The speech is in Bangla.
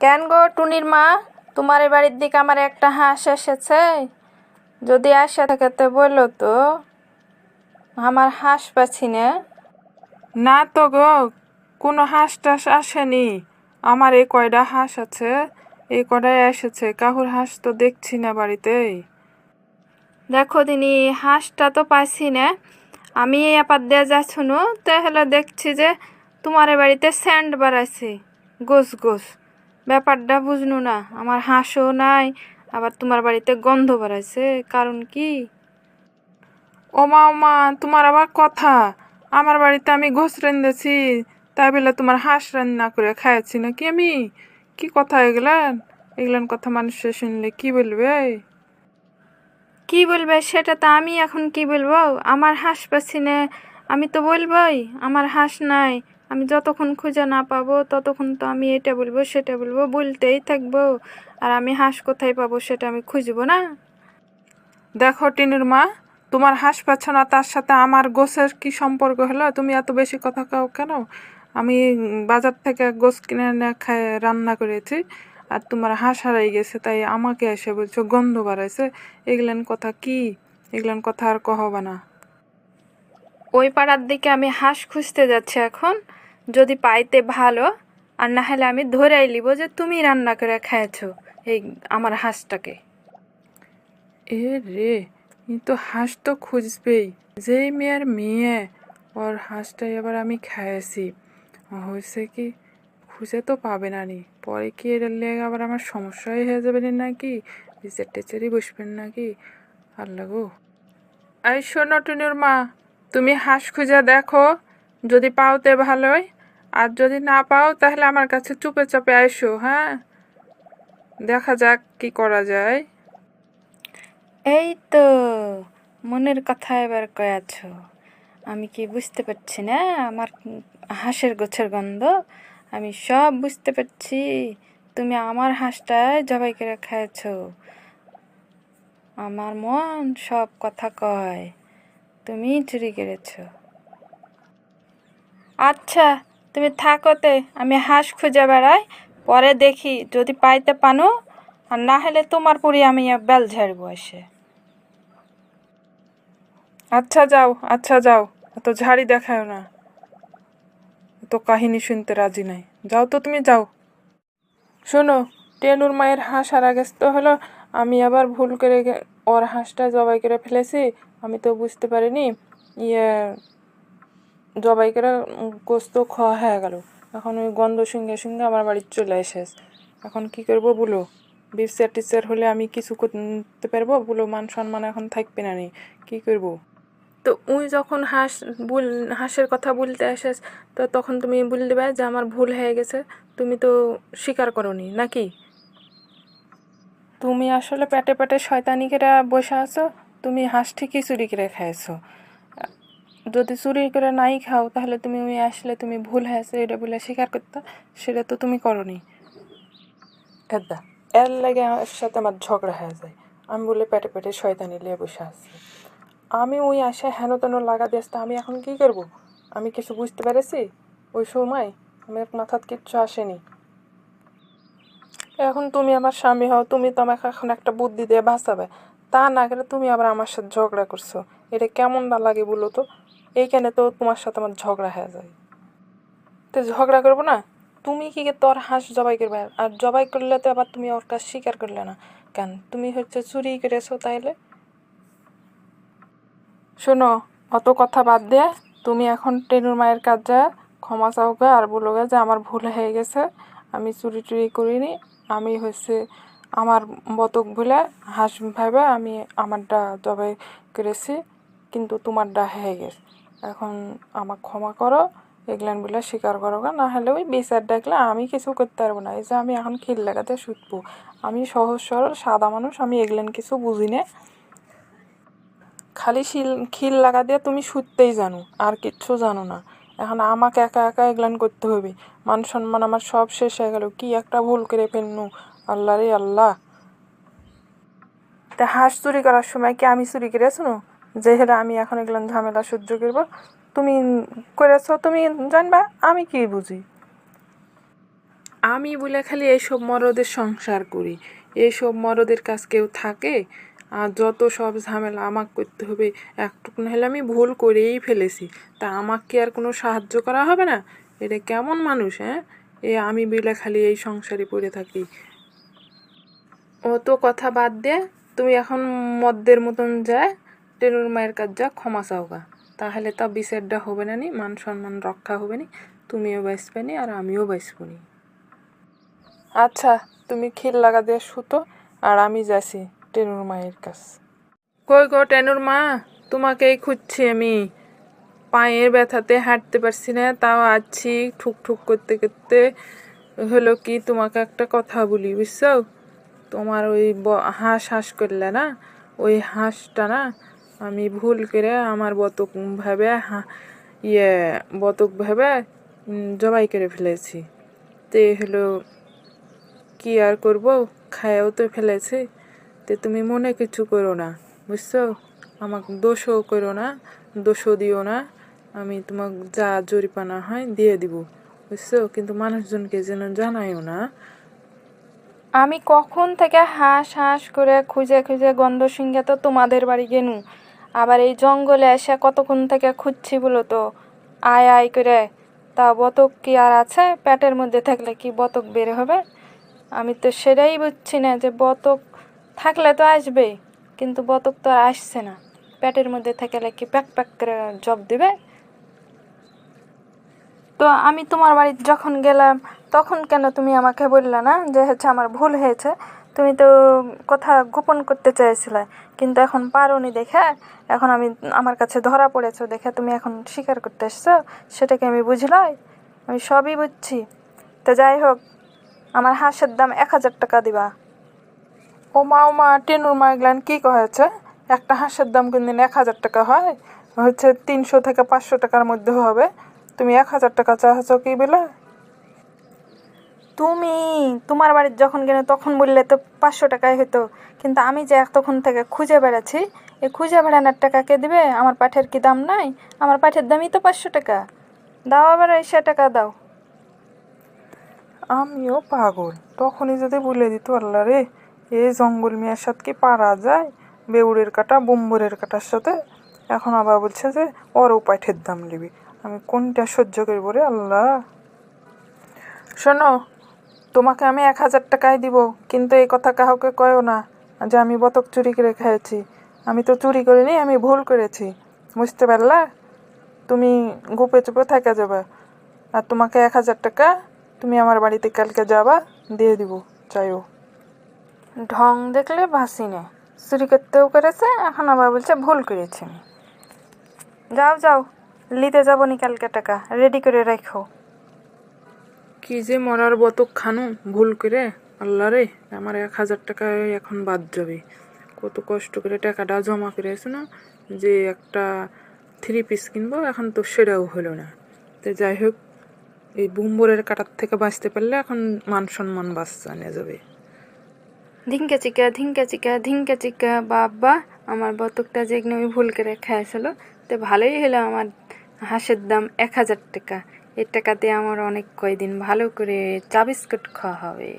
কেন গো টুনির মা? তোমার বাড়ির দিকে আমার একটা হাঁস এসেছে। যদি আসে থাকে তো বলল তো। আমার হাঁস পাচ্ছি না। না তো গো কোনো হাঁস টাস আসেনি। আমার এই কয়টা হাঁস আছে? এই কয়টাই এসেছে? কাহুর হাঁস তো দেখছি না বাড়িতেই। দেখো দিনি হাঁসটা তো পাচ্ছি না। আমি এই আপাত দিয়ে যাচ্ছুনু তাহলে দেখছি যে তোমার বাড়িতে স্যান্ড বাড়াইছে। গোস গোস। ব্যাপারটা বুঝনু না আমার হাঁসও নাই আবার তোমার বাড়িতে গন্ধ বাড়াইছে কারণ কি? ওমা ওমা তোমার আবার কথা। আমার বাড়িতে আমি ঘোষ রেঁধেছি তাই বলে তোমার হাঁস রান্না করে খাইছি নাকি আমি? কি কথা এগুলান এগুলান কথা মানুষে শুনলে কি বলবে? কি বলবে সেটা তো আমি এখন কি বলব? আমার হাঁস পাচ্ছি না আমি তো বলবোই আমার হাঁস নাই। আমি যতক্ষণ খুঁজে না পাবো ততক্ষণ তো আমি এটা বলব সেটা বলব বলতেই থাকব। আর আমি হাঁস কোথায় পাবো সেটা আমি খুঁজবো না। দেখো টিনুর মা তোমার হাঁস পাচ্ছ না তার সাথে আমার গোসের কি সম্পর্ক হলো? তুমি এত বেশি কথা কাও কেন? আমি বাজার থেকে গোস কিনে এনে খাই রান্না করেছি আর তোমার হাঁস হারাই গেছে তাই আমাকে এসে বলছো গন্ধ বাড়াইছে। এগুলান কথা কি? এগুলান কথা আর কহবা না। ওই পাড়ার দিকে আমি হাঁস খুঁজতে যাচ্ছি এখন। যদি পাইতে ভালো, আর না হলে আমি ধরেই নিব যে তুমি রান্না করে খাইছো এই আমার হাঁসটাকে। এ রে, ই তো হাঁস তো খুঁজবেই। যেই মেয়ের মেয়ে, ওর হাঁসটাই এবার আমি খাইয়েছি। হয়েছে কি, খুঁজে তো পাবে না নি। পরে কি এর লেগে আবার আমার সমস্যাই হয়ে যাবে নাকি? বিচার টেচারই বসবেন নাকি? আল্লাহ গো। এই শোনো টুনুর মা, তুমি হাঁস খুঁজে দেখো, যদি পাওতে ভালোই। আর যদি না পাও, তাহলে আমার কাছে চুপে চাপে আইসো হ্যাঁ? দেখা যাক কি করা যায়। এই তো, মনের কথা এবার কয়াছ আমি কি বুঝতে পারছি না? আমার হাঁসের গোছের গন্ধ। আমি সব বুঝতে পারছি। তুমি আমার হাঁসটায় জবাই করে খাইছ। আমার মন সব কথা কয়। তুমি চুরি করেছ। আচ্ছা তুমি থাকোতে আমি হাঁস খুঁজে বেড়াই, পরে দেখি যদি পাইতে পানো, আর না হলে তোমার পরে আমি বেল ঝাড়বো এসে। আচ্ছা যাও আচ্ছা যাও, এত ঝাড়ি দেখায় না। এত কাহিনী শুনতে রাজি নাই। যাও তো তুমি যাও। শোনো, টেনুর মায়ের হাঁস হারা গেছে তো হলো, আমি আবার ভুল করে ওর হাঁসটা জবাই করে ফেলেছি, আমি তো বুঝতে পারিনি। ইয়ে জবাই করে গোস্ত খাওয়া হয়ে গেল। এখন ওই গন্ধ সঙ্গে সঙ্গে আমার বাড়ি চলে এসেছে। এখন কি করব বলো? বিচার টিচার হলে আমি কিছু করতে পারব? বলো মান সম্মান এখন থাকবে না নি। কি করব? তো উই যখন হাঁস বুল হাঁসের কথা বলতে আসেস তো তখন তুমি বলে দেবে যে আমার ভুল হয়ে গেছে তুমি তো স্বীকার করনি নাকি? তুমি আসলে পেটে পেটে শয়তানি করে বসে আছো তুমি হাঁস ঠিকই চুরি করে খাইছো। যদি চুরি করে নাই খাও, তাহলে তুমি ওই আসলে তুমি ভুল হয়েছে এটা বলে স্বীকার করতে, সেটা তো তুমি করনি। এদা, এর লাগে আমার সাথে আমার ঝগড়া হয়ে যায়। আমি বলে পেটে পেটে শয়তানি নিয়ে বসে আছি। আমি ওই আশায় হেন তেন লাগা দিয়েছি আমি এখন কি করব? আমি কিছু বুঝতে পেরেছি? ওই সময় আমার মাথাত কিচ্ছু আসেনি। এখন তুমি আমার স্বামী হও, তুমি তো আমাকে এখন একটা বুদ্ধি দিয়ে বাঁচাবে। তা না গেলে তুমি আবার আমার সাথে ঝগড়া করছ। এটা কেমন না লাগে বলো তো? এইখানে তো তোমার সাথে আমার ঝগড়া হয়ে যায়? তো ঝগড়া করব না? তুমি কি তোর হাঁস জবাই করবে? আর জবাই করলে তো আবার তুমি ওর কাজ স্বীকার করলে না। কেন? তুমি হচ্ছে চুরি করেছ তাইলে? শোনো, অত কথা বাদ দিয়ে তুমি এখন টেনুর মায়ের কাজ যা, ক্ষমা চাও আর বলো যে আমার ভুল হয়ে গেছে। আমি চুরি টুরি করিনি। আমি হচ্ছে আমার বতক ভুলে হাঁস ভাবে আমি আমারটা জবাই করেছি, কিন্তু তোমারটা হয়ে গেছে। এখন আমাকে ক্ষমা করো, এগুলান স্বীকার করো না হলে ওই বিচার ডাকলে আমি কিছু করতে পারব না। এই যে আমি এখন খিল লাগাতে শুটবো আমি সহজ সরল, সাদা মানুষ, আমি এগুলান কিছু বুঝি না। খালি শিল, খিল লাগা দিয়ে তুমি শুতেই জানো, আর কিচ্ছু জানো না। এখন আমাকে একা একা এগুলান করতে হবে। মান সম্মান আমার সব শেষ হয়ে গেল। কি একটা ভুল করে ফেলনু। আল্লাহ রে আল্লাহ। তা হাঁস চুরি করার সময় কি আমি চুরি করেছ যে হলে আমি এখন এগুলান ঝামেলা সহ্য করব, তুমি করেছ, তুমি জানবা, আমি কি বুঝি? আমি বলে খালি এইসব মরদের সংসার করি। এইসব মরদের কাছ কেউ থাকে, আর যত সব ঝামেলা আমাকে করতে হবে, একটুকু হলে আমি ভুল করেই ফেলেছি। তা আমাকে আর কোনো সাহায্য করা হবে না? এটা কেমন মানুষ হ্যাঁ? এ আমি বলে খালি এই সংসারে পড়ে থাকি। অত কথা বাদ দে, তুমি এখন মদ্যের মতন যায় টেনুর মায়ের কাজ যা, ক্ষমা চাওগা তাহলে তা বিচারটা হবে না নি, মান সম্মান রক্ষা হবে নি, তুমিও বাঁচবে নি আর আমিও বাঁচব নি। আচ্ছা তুমি খিল লাগা দিয়ে শুতো আর আমি যাচ্ছি টেনুর মায়ের কাছ। কই গো টেনুর মা? তোমাকেই খুঁজছি আমি। পায়ের ব্যথাতে হাঁটতে পারছি না, তাও আছি ঠুক ঠুক করতে করতে। হলো কি, তোমাকে একটা কথা বলি, বুঝছ? তোমার ওই হাঁস হাঁস করলে না, ওই হাঁসটা না আমি ভুল করে আমার বতক ভাবে ইয়ে বতক ভাবে জবাই করে ফেলেছি। তে হলো, কি আর করব? খায়াও তো ফেলেছি। তে তুমি মনে কিছু করো না, বুঝছ? আমাকে দোষও করো না, দোষও দিও না। আমি তোমাকে যা জরিপানা হয় দিয়ে দিব, বুঝছ? কিন্তু মানুষজনকে যেন জানাইও না। আমি কখন থেকে হাঁস হাঁস করে খুঁজে খুঁজে গন্ধ শুঙ্গে তো তোমাদের বাড়ি গেনু। আবার এই জঙ্গলে এসে কতক্ষণ থেকে খুঁজছি বলো তো? আয় আয় করে। তা বতক কি আর আছে? পেটের মধ্যে থাকলে কি বতক বের হবে? আমি তো সেটাই বুঝছি না যে বতক থাকলে তো আসবে, কিন্তু বতক তো আর আসছে না। পেটের মধ্যে থাকলে কি প্যাক প্যাক করে জব দিবে? তো আমি তোমার বাড়িতে যখন গেলাম, তখন কেন তুমি আমাকে বললে না যে হচ্ছে আমার ভুল হয়েছে? তুমি তো কথা গোপন করতে চেয়েছিলে কিন্তু এখন পারোনি দেখে। এখন আমি আমার কাছে ধরা পড়েছো দেখে তুমি এখন স্বীকার করতে এসছো, সেটাকে আমি বুঝলাই, আমি সবই বুঝছি। তো যাই হোক, আমার হাঁসের দাম এক হাজার টাকা দিবা। ও মা ও মা টেনুর মা এগুলান কি কহেছে একটা হাঁসের দাম কোনদিন এক হাজার টাকা হয়? হচ্ছে তিনশো থেকে পাঁচশো টাকার মধ্যে হবে। তুমি এক হাজার টাকা চাচ্ছ কি বলে? তুমি তোমার বাড়ির যখন গেলে তখন বললে তো পাঁচশো টাকাই হতো। কিন্তু আমি যে এতক্ষণ থেকে খুঁজে বেড়াচ্ছি এই খুঁজে বেড়ানোর টাকা কে দিবে? আমার পাঠের কি দাম নাই? আমার পাঠের দামই তো পাঁচশো টাকা। দাও আবার এসে টাকা দাও। আমিও পাগল। তখনই যদি বলে দিত আল্লাহ রে এই জঙ্গল মিয়ার সাথে কি পারা যায়? বেউড়ের কাটা বোম্বরের কাটার সাথে? এখন আবার বলছে যে ওরও পাঠের দাম নিবি। আমি কোনটা সহ্য করব রে আল্লাহ? শোনো তোমাকে আমি এক হাজার টাকায় দিব, কিন্তু এই কথা কাউকে কয়ও না যে আমি বতক চুরি করে খেয়েছি। আমি তো চুরি করিনি, আমি ভুল করেছি। বুঝতে পারলা? তুমি গুপে চুপে থেকে যাবে। আর তোমাকে এক হাজার টাকা তুমি আমার বাড়িতে কালকে যাবা, দিয়ে দিব চাইও ঢং দেখলে ভাসি নে। চুরি করতেও করেছে, এখন আবার বলছে ভুল করেছি। যাও যাও নিতে যাব নি কালকে টাকা রেডি করে রাখো। কি যে মরার বতক খানো, ভুল করে? আল্লাহ রে, আমার এক হাজার টাকা এখন বাদ যাবে। কত কষ্ট করে টাকাটা জমা করে না? যে একটা থ্রি পিস কিনবো, এখন তো সেটাও হলো না। তো যাই হোক, এই বুম্বরের কাটার থেকে বাঁচতে পারলে এখন মান সম্মান বাঁচা নিয়ে যাবে। ধিঙ্কা চিকা ধিঙ্কা চিকা ধিঙ্কা চিকা, বাবা, আমার বতকটা যে আমি ভুল করে খেয়েছিল তো ভালোই হলো আমার হাঁসের দাম এক হাজার টাকা। এই টাকাতে আমার অনেক কয়দিন ভালো করে চা বিস্কুট খাওয়া হবে।